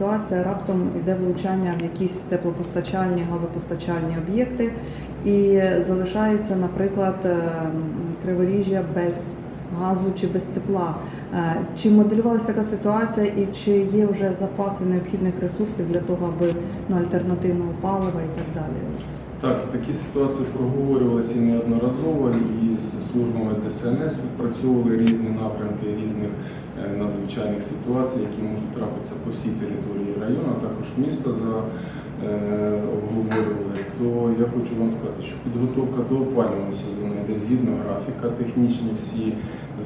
ситуація, раптом йде влучання в якісь теплопостачальні, газопостачальні об'єкти, і залишається, наприклад, е, криворіжжя без газу чи без тепла. Е, Чи моделювалася така ситуація, і чи є вже запаси необхідних ресурсів для того, аби ну, альтернативного палива і так далі? Так, такі ситуації проговорювалися неодноразово і з службами ДСНС відпрацьовували різні напрямки різних е, надзвичайних ситуацій, які можуть трапитися по всій території району, а також міста за е, обговорювали. То я хочу вам сказати, що підготовка до опалювального сезону йде згідно графіка, технічні всі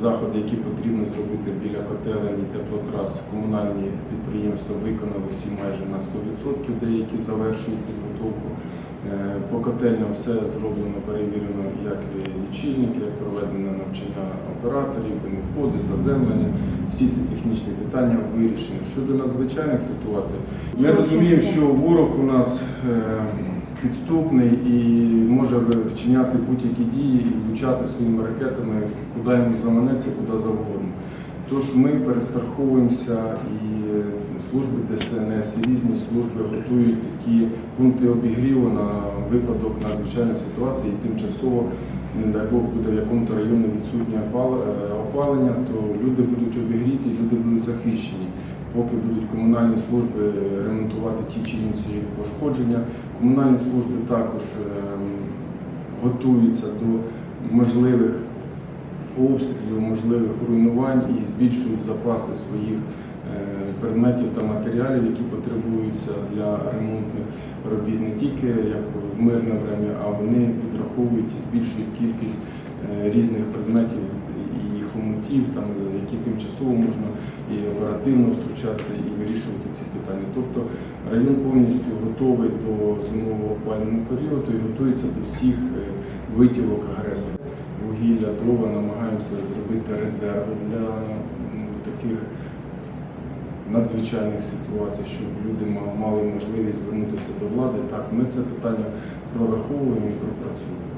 заходи, які потрібно зробити біля котелень і теплотрас, комунальні підприємства виконали всі майже на 100%, деякі завершують підготовку. Е, По котельням все зроблено, перевірено, як лічильники, як проведено навчання операторів, димоходи, заземлення. Всі ці технічні питання вирішені. Щодо надзвичайних ситуацій, ми розуміємо, що- що ворог у нас е, підступний і може вчиняти будь-які дії і влучати своїми ракетами, куди йому заманеться, куди завгодно. Тож ми перестраховуємося і служби ДСНС, і різні служби готують такі пункти обігріву на випадок надзвичайної ситуації і тимчасово, не дай Бог, буде в якому-то районі відсутнє е, опалення, то люди будуть обігріті, люди будуть захищені. Поки будуть комунальні служби ремонтувати ті чи інші пошкодження, комунальні служби також ем, готуються до можливих обстрілів, можливих руйнувань і збільшують запаси своїх е, предметів та матеріалів, які потребуються для ремонтних робіт. Не тільки як в мирне время, а вони підраховують і збільшують кількість е, різних предметів і хомутів, там, які тимчасово можна і оперативно втручатися і вирішувати ці питання. Тобто район повністю готовий до зимового опалювального періоду і готується до всіх е, витівок агресора. Вугілля, дрова намагаємося зробити резерви для таких надзвичайних ситуацій, щоб люди мали можливість звернутися до влади. Так, ми це питання прораховуємо і пропрацюємо.